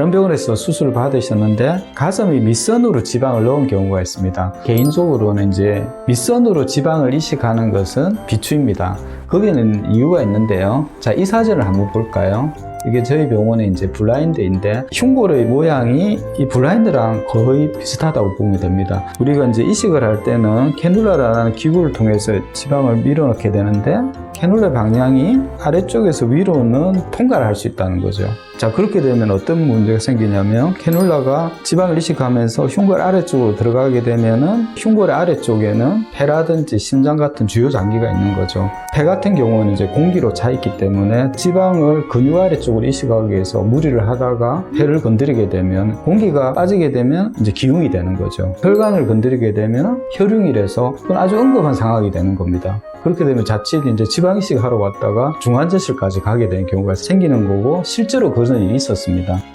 다른 병원에서 수술을 받으셨는데 가슴이 밑선으로 지방을 넣은 경우가 있습니다. 개인적으로는 이제 밑선으로 지방을 이식하는 것은 비추입니다. 거기는 이유가 있는데요. 자, 이 사진을 한번 볼까요? 이게 저희 병원의 이제 블라인드인데 흉골의 모양이 이 블라인드랑 거의 비슷하다고 보면 됩니다. 우리가 이제 이식을 할 때는 캐눌라라는 기구를 통해서 지방을 밀어넣게 되는데 캐눌라 방향이 아래쪽에서 위로는 통과를 할 수 있다는 거죠. 자 그렇게 되면 어떤 문제가 생기냐면 캐눌라가 지방을 이식하면서 흉골 아래쪽으로 들어가게 되면은 흉골의 아래쪽에는 폐라든지 심장 같은 주요 장기가 있는 거죠. 폐 같은 경우는 이제 공기로 차 있기 때문에 지방을 근육 아래쪽으로 이식하기 위해서 무리를 하다가 폐를 건드리게 되면 공기가 빠지게 되면 이제 기흉이 되는 거죠. 혈관을 건드리게 되면 혈흉이 돼서 그건 아주 응급한 상황이 되는 겁니다. 그렇게 되면 자칫 이제 지방 이식을 하러 왔다가 중환자실까지 가게 되는 경우가 생기는 거고 실제로 그런 일이 있었습니다.